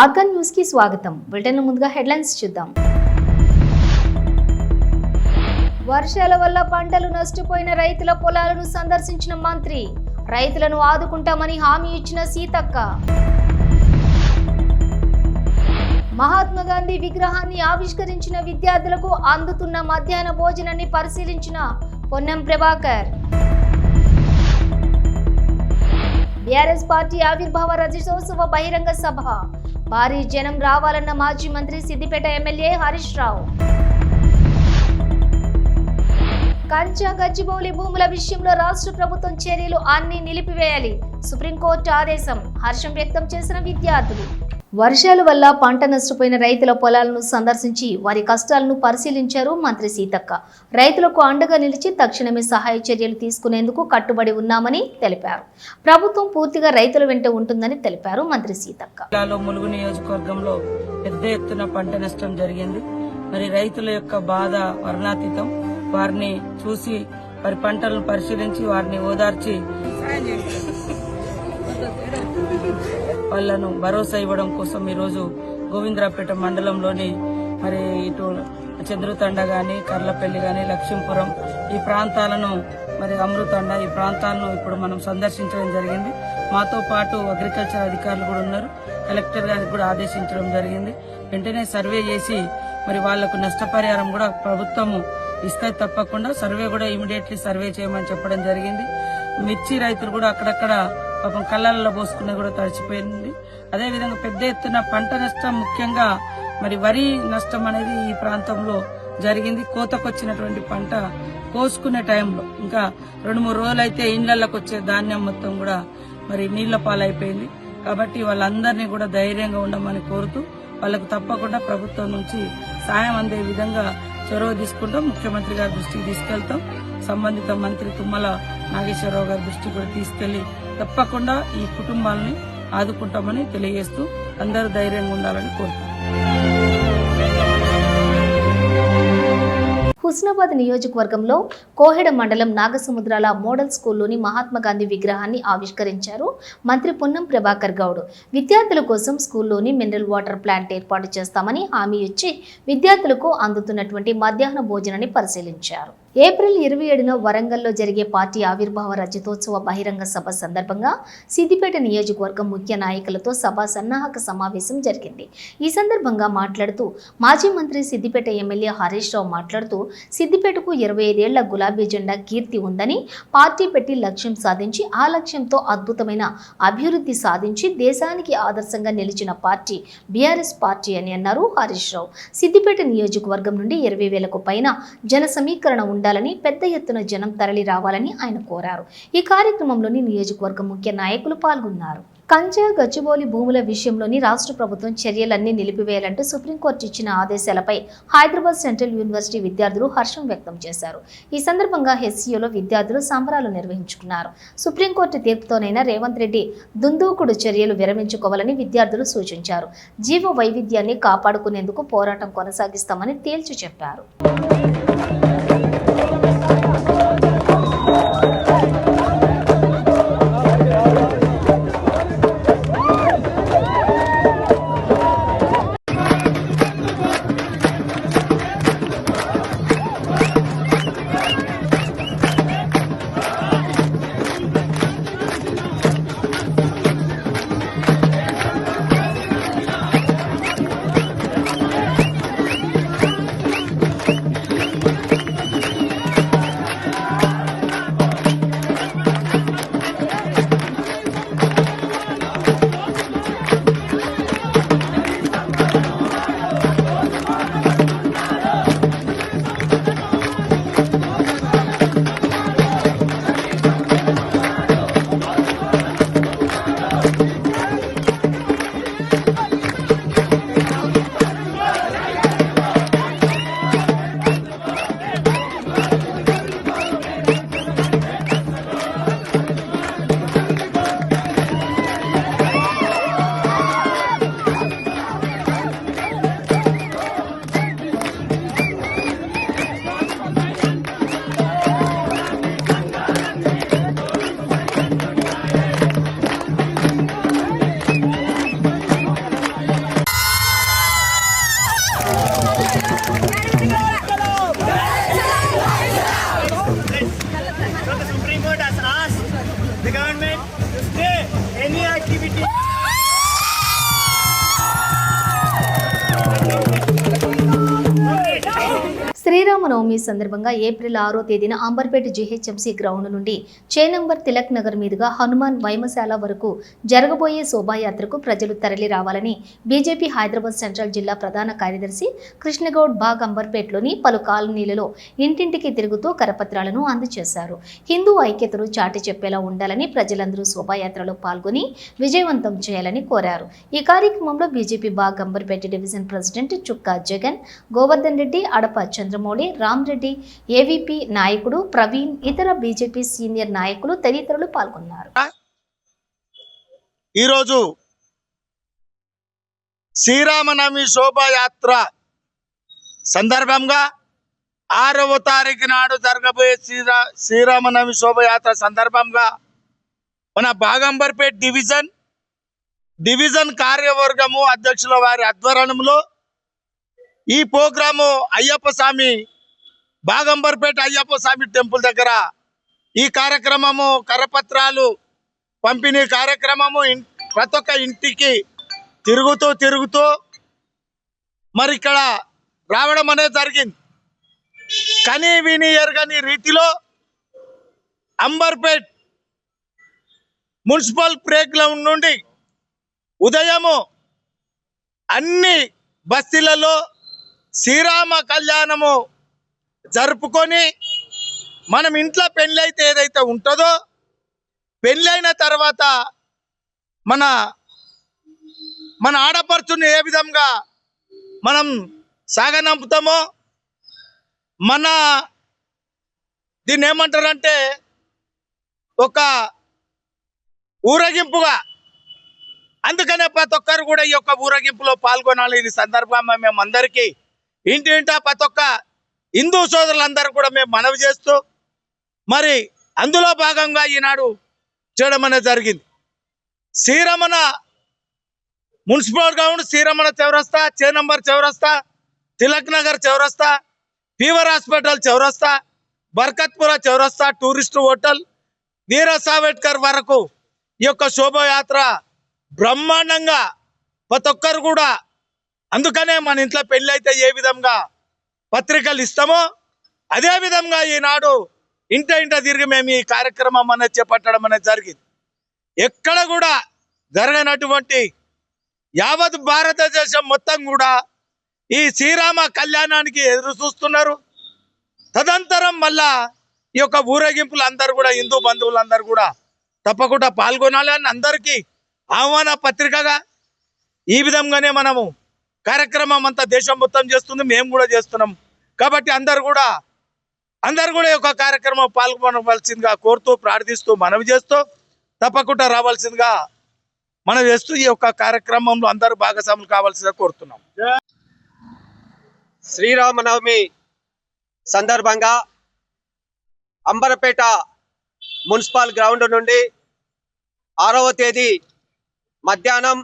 Organ న్యూస్కి స్వాగతం. Bulletin ముందుగా హెడ్లైన్స్ చూద్దాం. వర్షాల వల్ల పంటలు నష్టపోయిన రైతుల పొలాలను సందర్శించిన మంత్రి రైతులను ఆదుకుంటామని హామీ ఇచ్చిన సీతక్క. మహాత్మా గాంధీ విగ్రహాన్ని ఆవిష్కరించిన విద్యార్థులకు అందుతున్న మధ్యాహ్న భోజనాన్ని పరిశీలించిన పొన్నం ప్రభాకర్. బీఆర్ఎస్ పార్టీ ఆవిర్భావ రజతోత్సవ బహిరంగ సభ. భారీ జనం రావాలన్న మాజీ మంత్రి సిద్దిపేట ఎమ్మెల్యే హరీష్ రావు. కంచా గచ్చిబౌలి భూముల విషయంలో రాష్ట్ర ప్రభుత్వం చర్యలు అన్ని నిలిపివేయాలి. సుప్రీంకోర్టు ఆదేశం. హర్షం వ్యక్తం చేసిన విద్యార్థులు. వర్షాల వల్ల పంట నష్టపోయిన రైతుల పొలాలను సందర్శించి వారి కష్టాలను పరిశీలించారు మంత్రి సీతక్క. రైతులకు అండగా నిలిచి తక్షణమే సహాయ చర్యలు తీసుకునేందుకు కట్టుబడి ఉన్నామని తెలిపారు. ప్రభుత్వం పూర్తిగా రైతుల వెంట ఉంటుందని తెలిపారు మంత్రి సీతక్క. ములుగు నియోజకవర్గంలో పెద్ద ఎత్తున పంట నష్టం జరిగింది. మరి రైతుల యొక్క బాధ వర్ణాతీతం. వారిని చూసి వారి పంటలను పరిశీలించి వారిని ఓదార్చి వాళ్ళను భరోసా ఇవ్వడం కోసం ఈరోజు గోవిందరాపేట మండలంలోని మరి ఇటు చంద్రుతండ గాని కర్లపల్లి గాని లక్ష్మీపురం ఈ ప్రాంతాలను మరి అమృతండ ఈ ప్రాంతాలను ఇప్పుడు మనం సందర్శించడం జరిగింది. మాతో పాటు అగ్రికల్చర్ అధికారులు కూడా ఉన్నారు. కలెక్టర్ గారికి కూడా ఆదేశించడం జరిగింది. వెంటనే సర్వే చేసి మరి వాళ్ళకు నష్టపరిహారం కూడా ప్రభుత్వము ఇస్తే తప్పకుండా సర్వే కూడా ఇమీడియట్లీ సర్వే చేయమని చెప్పడం జరిగింది. మిర్చి రైతులు కూడా అక్కడక్కడ పాపం కళ్ళల్లో పోసుకునే కూడా తడిచిపోయింది. అదే విధంగా పెద్ద ఎత్తున పంట నష్టం ముఖ్యంగా మరి వరి నష్టం అనేది ఈ ప్రాంతంలో జరిగింది. కోతకొచ్చినటువంటి పంట కోసుకునే టైంలో ఇంకా రెండు మూడు రోజులు అయితే ఇండ్లకి వచ్చే ధాన్యం మొత్తం కూడా మరి నీళ్ళ పాలైపోయింది. కాబట్టి వాళ్ళందరినీ కూడా ధైర్యంగా ఉండమని కోరుతూ వాళ్ళకు తప్పకుండా ప్రభుత్వం నుంచి సాయం అందే విధంగా చొరవ తీసుకుంటాం. ముఖ్యమంత్రి గారి దృష్టికి తీసుకెళ్తాం. సంబంధిత మంత్రి తుమ్మల నాగేశ్వరరావు గారి దృష్టికి కూడా తీసుకెళ్ళి తప్పకుండా ఈ కుటుంబాలని ఆదుకుంటామని తెలియజేస్తూ అందరూ ధైర్యంగా ఉండాలని కోరుతాం. హుస్నాబాద్ నియోజకవర్గంలో కోహెడ మండలం నాగసముద్రాల మోడల్ స్కూల్లోని మహాత్మా గాంధీ విగ్రహాన్ని ఆవిష్కరించారు మంత్రి పొన్నం ప్రభాకర్ గౌడ్. విద్యార్థుల కోసం స్కూల్లోని మినరల్ వాటర్ ప్లాంట్ ఏర్పాటు చేస్తామని హామీ ఇచ్చి విద్యార్థులకు అందుతున్నటువంటి మధ్యాహ్న భోజనాన్ని పరిశీలించారు. ఏప్రిల్ ఇరవై ఏడున వరంగల్లో జరిగే పార్టీ ఆవిర్భావ రజతోత్సవ బహిరంగ సభ సందర్భంగా సిద్దిపేట నియోజకవర్గం ముఖ్య నాయకులతో సభ సన్నాహక సమావేశం జరిగింది. ఈ సందర్భంగా మాట్లాడుతూ మాజీ మంత్రి సిద్దిపేట ఎమ్మెల్యే హరీష్ రావు మాట్లాడుతూ సిద్దిపేటకు ఇరవై ఐదేళ్ళ గులాబీ జెండా కీర్తి ఉందని పార్టీ పెట్టి లక్ష్యం సాధించి ఆ లక్ష్యంతో అద్భుతమైన అభివృద్ధి సాధించి దేశానికి ఆదర్శంగా నిలిచిన పార్టీ బీఆర్ఎస్ పార్టీ అని అన్నారు హరీష్ రావు. సిద్దిపేట నియోజకవర్గం నుండి ఇరవై వేలకు పైన జన సమీకరణ ఉండాలని పెద్ద ఎత్తున జనం తరలి రావాలని ఆయన కోరారు. ఈ కార్యక్రమంలోని నియోజకవర్గం ముఖ్య నాయకులు పాల్గొన్నారు. కంచా గచ్చిబౌలి భూముల విషయంలోని రాష్ట్ర ప్రభుత్వం చర్యలన్నీ నిలిపివేయాలంటూ సుప్రీంకోర్టు ఇచ్చిన ఆదేశాలపై హైదరాబాద్ సెంట్రల్ యూనివర్సిటీ విద్యార్థులు హర్షం వ్యక్తం చేశారు. ఈ సందర్భంగా హెచ్సియోలో విద్యార్థులు సంబరాలు నిర్వహించుకున్నారు. సుప్రీంకోర్టు తీర్పుతోనైనా రేవంత్ రెడ్డి దుందూకుడు చర్యలు విరమించుకోవాలని విద్యార్థులు సూచించారు. జీవ వైవిధ్యాన్ని కాపాడుకునేందుకు పోరాటం కొనసాగిస్తామని తేల్చి చెప్పారు. సందర్భంగా ఏప్రిల్ ఆరో తేదీన అంబర్పేట జీహెచ్ఎంసీ గ్రౌండ్ నుండి చే నంబర్ తిలక్ నగర్ మీదుగా హనుమాన్ వైమశాల వరకు జరగబోయే శోభాయాత్రకు ప్రజలు తరలి రావాలని బీజేపీ హైదరాబాద్ సెంట్రల్ జిల్లా ప్రధాన కార్యదర్శి కృష్ణగౌడ్ బాగ్ అంబర్పేటలోని పలు కాలనీలలో ఇంటింటికి తిరుగుతూ కరపత్రాలను అందజేశారు. హిందూ ఐక్యతను చాటి చెప్పేలా ఉండాలని ప్రజలందరూ శోభాయాత్రలో పాల్గొని విజయవంతం చేయాలని కోరారు. ఈ కార్యక్రమంలో BJP Bagh Amberpet division president Chukka Jagan Govardhan Reddy Adapa Chandramouli Ram Reddy ABVP నాయకుడు ప్రవీణ్ ఇతర బీజేపీ సీనియర్ నాయకులు తదితరులు పాల్గొన్నారు. ఈరోజు శ్రీరామనవమి శోభాయాత్ర సందర్భంగా ఆరవ తారీఖు నాడు జరగబోయే శ్రీరా శ్రీరామనవమి శోభయాత్ర సందర్భంగా మన బాగంబర్పేట్ డివిజన్ డివిజన్ కార్యవర్గము అధ్యక్షుల వారి ఆధ్వర్యంలో ఈ ప్రోగ్రాము అయ్యప్ప స్వామి బాగంబర్పేట అయ్యప్ప స్వామి టెంపుల్ దగ్గర ఈ కార్యక్రమము కరపత్రాలు పంపిణీ కార్యక్రమము ప్రతి ఒక్క ఇంటికి తిరుగుతూ తిరుగుతూ మరి ఇక్కడ రావడం అనేది జరిగింది. కనీ విని ఎరగని రీతిలో అంబర్పేట్ మున్సిపల్ ప్లే గ్రౌండ్ నుండి ఉదయము అన్ని బస్తీలలో శ్రీరామ కళ్యాణము జరుపుకొని మనం ఇంట్లో పెళ్ళైతే ఏదైతే ఉంటుందో పెళ్ళైన తర్వాత మన మన ఆడపడుచుని ఏ విధంగా మనం సాగనంపుతామో మన దీన్ని ఏమంటారంటే ఒక ఊరేగింపుగా. అందుకనే ప్రతి ఒక్కరు కూడా ఈ యొక్క ఊరేగింపులో పాల్గొనాలి. ఈ సందర్భంగా మేము అందరికీ ఇంటి ఇంటా ప్రతి ఒక్క హిందూ సోదరులందరూ కూడా మేము మనవి చేస్తూ మరి అందులో భాగంగా ఈనాడు చేయడం అనేది జరిగింది. శ్రీరమణ మున్సిపల్ గ్రౌండ్ శ్రీరమణ చౌరస్తా చే నంబర్ చౌరస్తా తిలక్ నగర్ చౌరస్తా ఫీవర్ హాస్పిటల్ చౌరస్తా బర్కత్పుర చౌరస్తా టూరిస్ట్ హోటల్ వీర సావేట్కర్ వరకు ఈ యొక్క శోభయాత్ర బ్రహ్మాండంగా ప్రతి ఒక్కరు కూడా అందుకనే మన ఇంట్లో పెళ్ళి అయితే ఏ విధంగా పత్రికలు ఇస్తామో అదే విధంగా ఈనాడు ఇంట ఇంట తిరిగి మేము ఈ కార్యక్రమం అనేది చేపట్టడం అనేది జరిగింది. ఎక్కడ కూడా జరగనటువంటి యావత్ భారతదేశం మొత్తం కూడా ఈ శ్రీరామ కళ్యాణానికి ఎదురు చూస్తున్నారు. తదంతరం మళ్ళా ఈ యొక్క ఊరేగింపులు అందరూ కూడా హిందూ బంధువులందరూ కూడా తప్పకుండా పాల్గొనాలని అందరికీ ఆహ్వాన పత్రికగా ఈ విధంగానే మనము కార్యక్రమం అంతా దేశం మొత్తం చేస్తుంది. మేము కూడా చేస్తున్నాం. కాబట్టి అందరు కూడా అందరు కూడా ఈ యొక్క కార్యక్రమం పాల్గొనవలసిందిగా కోరుతూ ప్రార్థిస్తూ మనవి చేస్తూ తప్పకుండా రావాల్సిందిగా మనం చేస్తూ ఈ యొక్క కార్యక్రమంలో అందరూ భాగస్వాములు కావాల్సిందిగా కోరుతున్నాం. శ్రీరామనవమి సందర్భంగా అంబరపేట మున్సిపల్ గ్రౌండ్ నుండి ఆరవ తేదీ మధ్యాహ్నం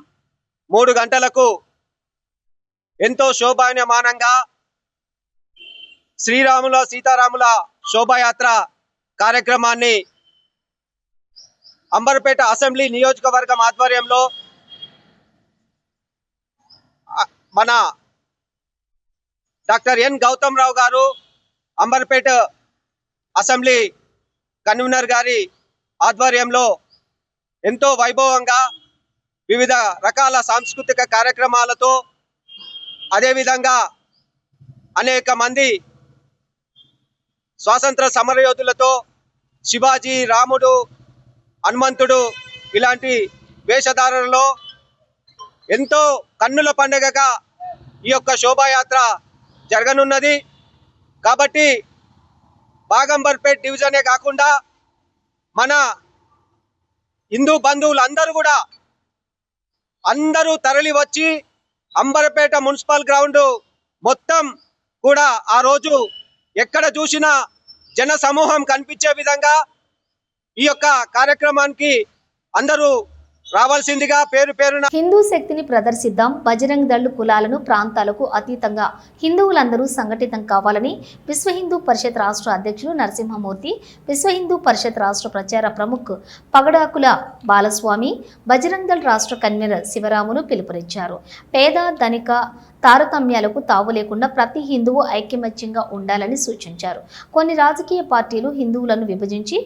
మూడు గంటలకు ఎంతో శోభాయమానంగా శ్రీరాముల సీతారాముల శోభాయాత్ర కార్యక్రమాన్ని అంబర్పేట అసెంబ్లీ నియోజకవర్గం ఆధ్వర్యంలో మన డాక్టర్ ఎన్ గౌతమ్ రావు గారు అంబర్పేట అసెంబ్లీ కన్వీనర్ గారి ఆధ్వర్యంలో ఎంతో వైభవంగా వివిధ రకాల సాంస్కృతిక కార్యక్రమాలతో అదేవిధంగా అనేక మంది స్వాతంత్ర సమరయోధులతో శివాజీ రాముడు హనుమంతుడు ఇలాంటి వేషధారణలో ఎంతో కన్నుల పండుగగా ఈ యొక్క శోభాయాత్ర జరగనున్నది. కాబట్టి బాగంబర్పేట్ డివిజనే కాకుండా మన హిందూ బంధువులందరూ కూడా అందరూ తరలి వచ్చి అంబర్పేట మున్సిపల్ గ్రౌండ్ మొత్తం కూడా ఆ రోజు ఎక్కడ చూసినా జన సమూహం కనిపించే విధంగా ఈ యొక్క కార్యక్రమానికి అందరూ రావాల్సిందిగా పేరు పేరున హిందూ శక్తిని ప్రదర్శిద్దాం. బజరంగ్ దళ్ కులాలను ప్రాంతాలకు అతీతంగా హిందువులందరూ సంఘటితం కావాలని విశ్వ హిందూ పరిషత్ రాష్ట్ర అధ్యక్షులు నరసింహమూర్తి విశ్వ హిందూ పరిషత్ రాష్ట్ర ప్రచార ప్రముఖ్ పగడాకుల బాలస్వామి బజరంగ్ దళ్ రాష్ట్ర కన్వీనర్ శివరాములు పిలుపునిచ్చారు. పేద ధనిక తారతమ్యాలకు తావు లేకుండా ప్రతి హిందువు ఐక్యమత్యంగా ఉండాలని సూచించారు. కొన్ని రాజకీయ పార్టీలు హిందువులను విభజించి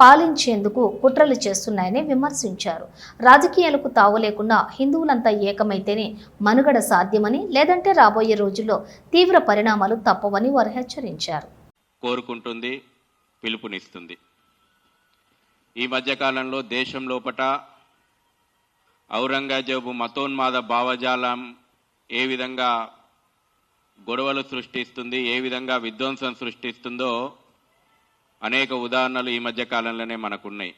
పాలించేందుకు కుట్రలు చేస్తున్నాయని విమర్శించారు. రాజకీయాలకు తావు లేకుండా హిందువులంతా ఏకమైతేనే మనుగడ సాధ్యమని లేదంటే రాబోయే రోజుల్లో తీవ్ర పరిణామాలు తప్పవని వారు హెచ్చరించారు. కోరుకుంటుంది పిలుపునిస్తుంది. ఈ మధ్యకాలంలో దేశం లోపట ఔరంగజేబు మతోన్మాద భావజాలం ఏ విధంగా గొడవలు సృష్టిస్తుంది ఏ విధంగా విధ్వంసం సృష్టిస్తుందో అనేక ఉదాహరణలు ఈ మధ్య కాలంలోనే మనకున్నాయి.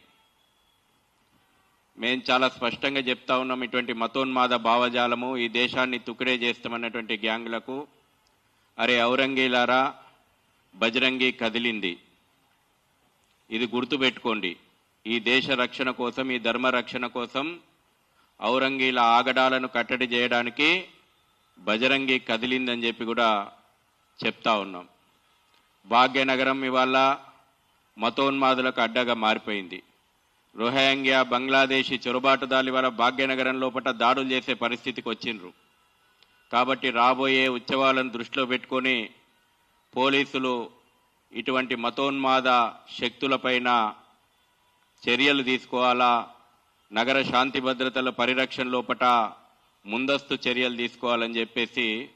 మేము చాలా స్పష్టంగా చెప్తా ఉన్నాం ఇటువంటి మతోన్మాద భావజాలము ఈ దేశాన్ని తుకిడే చేస్తామన్నటువంటి గ్యాంగ్లకు అరే ఔరంగీలారా బజరంగి కదిలింది. ఇది గుర్తుపెట్టుకోండి ఈ దేశ రక్షణ కోసం ఈ ధర్మ రక్షణ కోసం ఔరంగీల ఆగడాలను కట్టడి చేయడానికి బజరంగి కదిలిందని చెప్పి కూడా చెప్తా ఉన్నాం. భాగ్యనగరం ఇవాళ మతోన్మాదులకు అడ్డగా మారిపోయింది. రోహింగ్యా బంగ్లాదేశీ చొరబాటుదారులు వల్ల భాగ్యనగరం లోపల దాడులు చేసే పరిస్థితికి వచ్చిండ్రు. కాబట్టి రాబోయే ఉత్సవాలను దృష్టిలో పెట్టుకొని పోలీసులు ఇటువంటి మతోన్మాద శక్తులపైన చర్యలు తీసుకోవాలా నగర శాంతి భద్రతల పరిరక్షణ లోపట ముందస్తు చర్యలు తీసుకోవాలని చెప్పేసి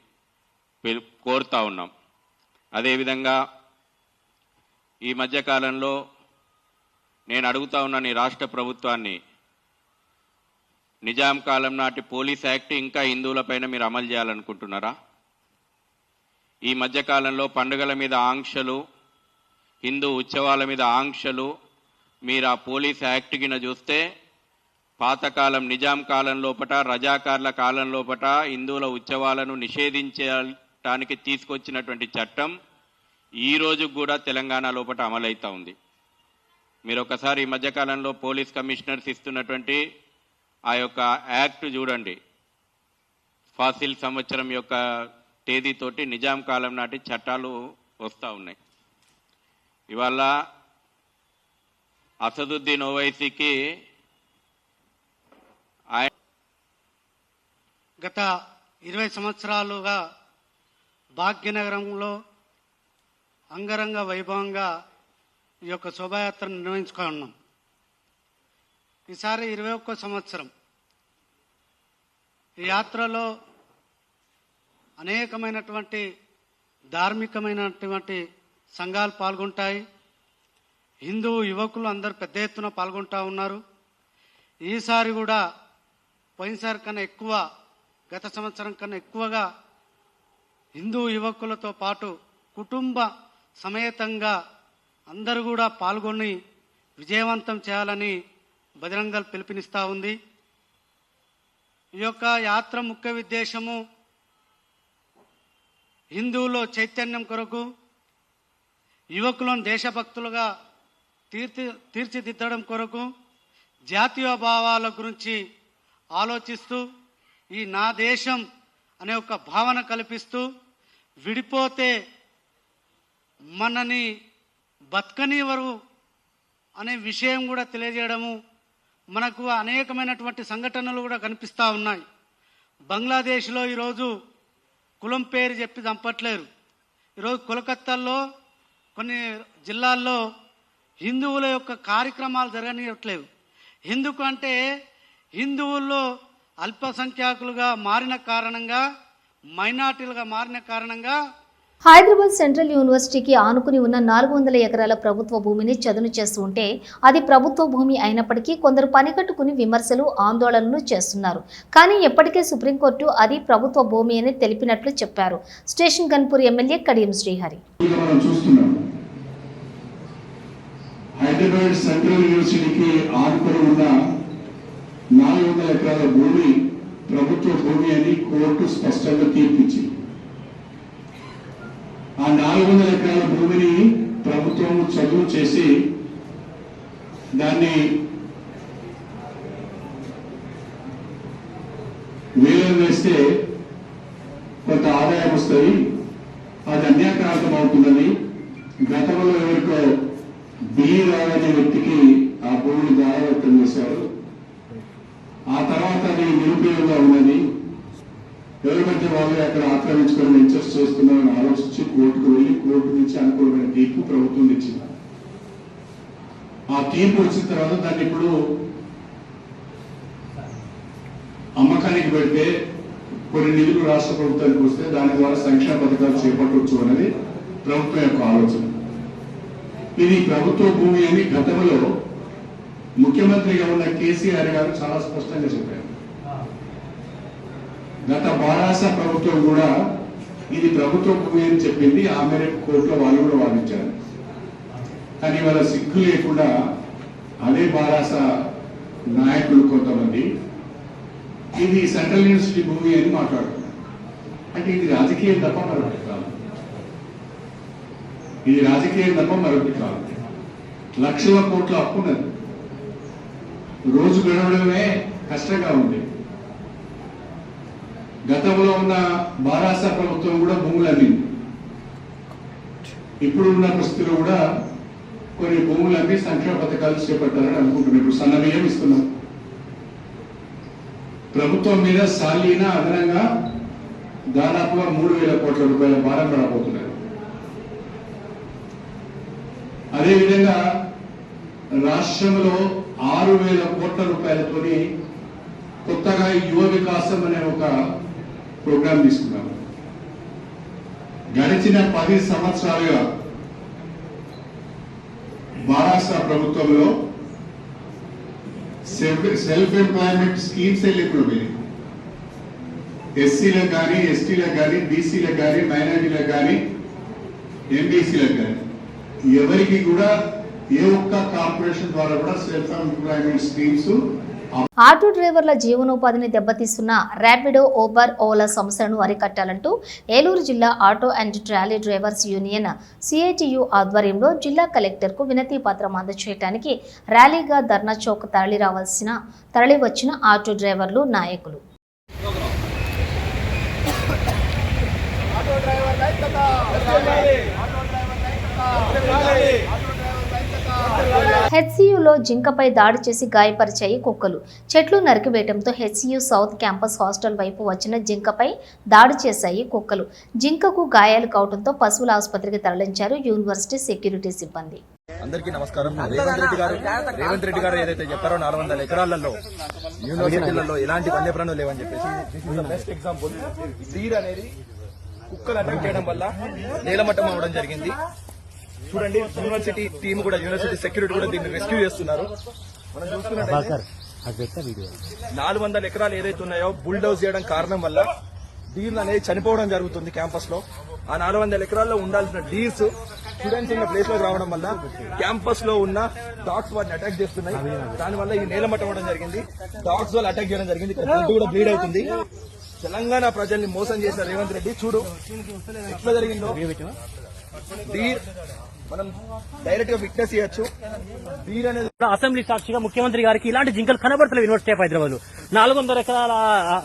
కోరుతా ఉన్నాం. అదేవిధంగా ఈ మధ్యకాలంలో నేను అడుగుతా ఉన్నాను ఈ రాష్ట్ర ప్రభుత్వాన్ని నిజాం కాలం నాటి పోలీస్ యాక్ట్ ఇంకా హిందువులపైన మీరు అమలు చేయాలనుకుంటున్నారా? ఈ మధ్యకాలంలో పండుగల మీద ఆంక్షలు హిందూ ఉత్సవాల మీద ఆంక్షలు మీరు ఆ పోలీస్ యాక్ట్ కింద చూస్తే పాతకాలం నిజాం కాలం లోపట రజాకార్ల కాలం లోపట హిందువుల ఉత్సవాలను నిషేధించటానికి తీసుకొచ్చినటువంటి చట్టం ఈ రోజు కూడా తెలంగాణ లోపట అమలవుతా ఉంది. మీరు ఒకసారి ఈ మధ్యకాలంలో పోలీస్ కమిషనర్స్ ఇస్తున్నటువంటి ఆ యొక్క యాక్ట్ చూడండి. ఫాసిల్ సంవత్సరం యొక్క తేదీతోటి నిజాం కాలం నాటి చట్టాలు వస్తూ ఉన్నాయి. ఇవాళ అసదుద్దీన్ ఓవైసీకి ఆయన గత ఇరవై సంవత్సరాలుగా భాగ్యనగరంలో అంగరంగ వైభవంగా ఈ యొక్క శోభాయాత్రను నిర్వహించుకున్నాం ఈసారి ఇరవై ఒక్క సంవత్సరం ఈ యాత్రలో అనేకమైనటువంటి ధార్మికమైనటువంటి సంఘాలు పాల్గొంటాయి. హిందూ యువకులు అందరు పెద్ద ఎత్తున పాల్గొంటా ఉన్నారు. ఈసారి కూడా పోయినసారి కన్నా ఎక్కువ గత సంవత్సరం కన్నా ఎక్కువగా హిందూ యువకులతో పాటు కుటుంబ సమేతంగా అందరూ కూడా పాల్గొని విజయవంతం చేయాలని బజరంగల్ పిలుపునిస్తూ ఉంది. ఈ యొక్క యాత్ర ముఖ్య ఉద్దేశము హిందువులో చైతన్యం కొరకు యువకులను దేశభక్తులుగా తీర్చి తీర్చిదిద్దడం కొరకు జాతీయ భావాల గురించి ఆలోచిస్తూ ఈ నా దేశం అనే ఒక భావన కల్పిస్తూ విడిపోతే మనని బతకనివ్వరు అనే విషయం కూడా తెలియజేయడము మనకు అనేకమైనటువంటి సంఘటనలు కూడా కనిపిస్తూ ఉన్నాయి. బంగ్లాదేశ్లో ఈరోజు కులం పేరు చెప్పి చంపట్లేరు. ఈరోజు కోలకత్తాలో కొన్ని జిల్లాల్లో హిందువుల యొక్క కార్యక్రమాలు జరగనివ్వట్లేవు. ఎందుకంటే హిందువుల్లో అల్పసంఖ్యాకులుగా మారిన కారణంగా మైనార్టీలుగా మారిన కారణంగా హైదరాబాద్ సెంట్రల్ యూనివర్సిటీకి ఆనుకుని ఉన్న నాలుగు వందల ఎకరాల ప్రభుత్వ భూమిని చదును చేస్తూ ఉంటే అది ప్రభుత్వ భూమి అయినప్పటికీ కొందరు పనికట్టుకుని విమర్శలు ఆందోళనలు చేస్తున్నారు. కానీ ఎప్పటికే సుప్రీంకోర్టు అది ప్రభుత్వ భూమి అని తెలిపినట్లు చెప్పారు. Station Ghanpur MLA Kadiyam Srihari. Hyderabad central యూనివర్సిటీకి ఆనుకుని ఉన్న నాలుగు వందల ఎకరాల భూమి ప్రభుత్వ భూమి అని కోర్టు స్పష్టంగా తీర్పిచ్చింది. ఆ నాలుగు వందల ఎకరాల భూమిని ప్రభుత్వం చదువు చేసి దాన్ని వేలం వేస్తే కొంత ఆదాయం వస్తుంది. అది అన్యాక్రాంతం అవుతుందని గతంలో ఎవరికో బియ్యి అనే వ్యక్తికి ఆ భూమిని దారవర్తం చేశారు. ఆ తర్వాత అది నిరుపయోగంగా ఉన్నది మధ్య వాళ్ళు అక్కడ ఆక్రమించుకొని వెంచర్స్ చేస్తున్నారని ఆలోచన కోర్టు నుంచి అనుకూలమైన తీర్పు ప్రభుత్వం ఇచ్చింది ఆ తీర్పు వచ్చిన తర్వాత దాన్ని ఇప్పుడు అమ్మకానికి పెడితే కొన్ని నిధులు రాష్ట్ర ప్రభుత్వానికి వస్తే దాని ద్వారా సంక్షేమ పథకాలు చేపట్టవచ్చు అనేది ప్రభుత్వం యొక్క ఆలోచన. ఇది ప్రభుత్వ భూమి అని గతంలో ముఖ్యమంత్రిగా ఉన్న కేసీఆర్ గారు చాలా స్పష్టంగా చెప్పారు. గత బారాస ప్రభుత్వం కూడా ఇది ప్రభుత్వ భూమి అని చెప్పింది ఆ మేరకు కోర్టులో వాళ్ళు కూడా వాదించారు. కానీ ఇవాళ సిగ్గు లేకుండా అదే బారాస నాయకులు కొంతమంది ఇది సెంట్రల్ యూనివర్సిటీ భూమి అని మాట్లాడుతున్నారు. అంటే ఇది రాజకీయం తప్ప మరొకటి కాదు. ఇది రాజకీయం తప్ప మరొకటి కాదు. లక్షల కోట్ల అప్పు ఉన్నది రోజు గడవడమే కష్టంగా ఉంది. గతంలో ఉన్న బారాస ప్రభుత్వం కూడా భూములు అమ్మింది. ఇప్పుడు ఉన్న పరిస్థితిలో కూడా కొన్ని భూములు అమ్మి సంక్షేమ పథకాలు చేపట్టాలని అనుకుంటున్నాం. ఇప్పుడు సన్న ఇస్తున్నాం. ప్రభుత్వం మీద సాలీన అదనంగా దాదాపుగా మూడు వేల కోట్ల రూపాయల భారం పడబోతున్నారు అదేవిధంగా రాష్ట్రంలో ఆరు వేల కోట్ల రూపాయలతోని కొత్తగా యువ వికాసం అనే ఒక ప్రోగ్రాం తీసుకున్నాము గడిచిన పది సంవత్సరాలుగా మహారాష్ట్ర ప్రభుత్వంలో సెల్ఫ్ ఎంప్లాయ్మెంట్ స్కీమ్స్ ఇప్పుడు పోయినాయి. ఎస్సీలకు కానీ ఎస్టీలకు కానీ బీసీలకు కానీ మైనారిటీలకు కానీ ఎంబీసీలకు కానీ. ఎవరికి కూడా ఏ ఒక్క కార్పొరేషన్ ద్వారా కూడా సెల్ఫ్ ఎంప్లాయ్మెంట్ స్కీమ్స్ ఆటో డ్రైవర్ల జీవనోపాధిని దెబ్బతీస్తున్న ర్యాపిడో ఓబర్ ఓలా సంస్థలను అరికట్టాలంటూ ఏలూరు జిల్లా auto and trolley drivers union CITU ఆధ్వర్యంలో జిల్లా కలెక్టర్కు వినతి పత్రం అందజేయడానికి ర్యాలీగా ధర్నా చౌక్ తరలి రావాల్సిన తరలివచ్చిన ఆటో డ్రైవర్లు నాయకులు. హెచ్సియులో జింకపై దాడి చేసి గాయపరిచాయి కుక్కలు. చెట్లు నరికివేయడంతో హెచ్సియు సౌత్ క్యాంపస్ హాస్టల్ వైపు వచ్చిన జింకపై దాడి చేశాయి కుక్కలు. జింకకు గాయాలు కావడంతో పశువుల ఆసుపత్రికి తరలించారు యూనివర్సిటీ సెక్యూరిటీ సిబ్బంది. అందరికీ నమస్కారం. రేవంత్ రెడ్డి గారు రేవంత్ రెడ్డి గారు ఏదైతే చెప్పారో నాలుగు వందల ఎకరాలలో యూనివర్సిటీలలో ఎలాంటి వన్యప్రాణులు లేవని చెప్పేసి బెస్ట్ ఎగ్జాంపుల్ డీర్ అనేది కుక్కలు అటాక్ చేయడం వల్ల నేలమట్టం అవడం జరిగింది. చూడండి యూనివర్సిటీ టీం కూడా యూనివర్సిటీ సెక్యూరిటీ కూడా దీన్ని రెస్క్యూ చేస్తున్నారు. మనం నాలుగు వందల ఎకరాలు ఏదైతే ఉన్నాయో బుల్డౌజ్ చేయడం కారణం వల్ల డీర్లు అనేది చనిపోవడం జరుగుతుంది క్యాంపస్లో ఆ నాలుగు వందల ఎకరాల్లో ఉండాల్సిన డీర్స్ స్టూడెంట్స్ ఉన్న ప్లేస్లోకి రావడం వల్ల క్యాంపస్లో ఉన్న డాగ్స్ వాటిని అటాక్ చేస్తున్నాయి. దానివల్ల ఈ నేలమట్టం అవ్వడం జరిగింది. డాగ్స్ వాళ్ళు అటాక్ చేయడం జరిగింది. ఇక్కడ కూడా బ్లీడ్ అవుతుంది. తెలంగాణ ప్రజల్ని మోసం చేసిన రేవంత్ రెడ్డి చూడు ఎట్లా జరిగిందో. మనం డైరెక్ట్గా విట్నెస్ చేయొచ్చు. డీర్ అనేది కూడా అసెంబ్లీ సాక్షిగా ముఖ్యమంత్రి గారికి ఇలాంటి జింకలు కనబడతలేవు యూనివర్సిటీ ఆఫ్ హైదరాబాద్. నాలుగు వందల ఎకరాల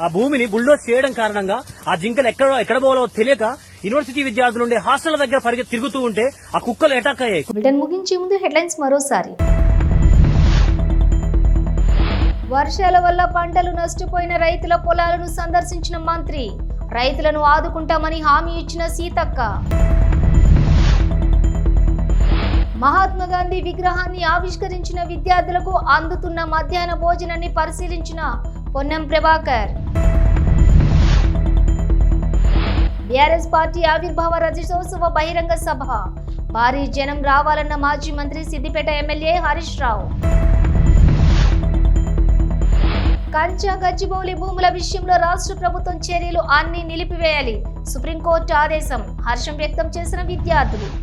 ఆ- భూమిని బుల్డోజ్ చేయడం కారణంగా ఆ జింకలు ఎక్కడ ఎక్కడ పోవాలో తెలియక యూనివర్సిటీ విద్యార్థులు ఉండే హాస్టల్ దగ్గర పరిగె తిరుగుతూ ఉంటే ఆ కుక్కలు అటాక్ అయ్యాయి. ముగించే ముందు హెడ్లైన్స్ మరోసారి. వర్షాల వల్ల పంటలు నష్టపోయిన రైతుల పొలాలను సందర్శించిన మంత్రి రైతులను ఆదుకుంటామని హామీ ఇచ్చిన సీతక్క. మహాత్మా గాంధీ విగ్రహాన్ని ఆవిష్కరించిన విద్యార్థులకు అందుతున్న మధ్యాహ్న భోజనాన్ని పరిశీలించిన పొన్నం ప్రభాకర్. బీఆర్ఎస్ పార్టీ ఆవిర్భావ రజతోత్సవ బహిరంగ సభ. భారీ జనం రావాలన్న మాజీ మంత్రి సిద్దిపేట ఎమ్మెల్యే హరీష్ రావు. కంచా గచ్చిబౌలి భూముల విషయంలో రాష్ట్ర ప్రభుత్వం చర్యలు అన్ని నిలిపివేయాలి. సుప్రీంకోర్టు ఆదేశం. హర్షం వ్యక్తం చేసిన విద్యార్థులు.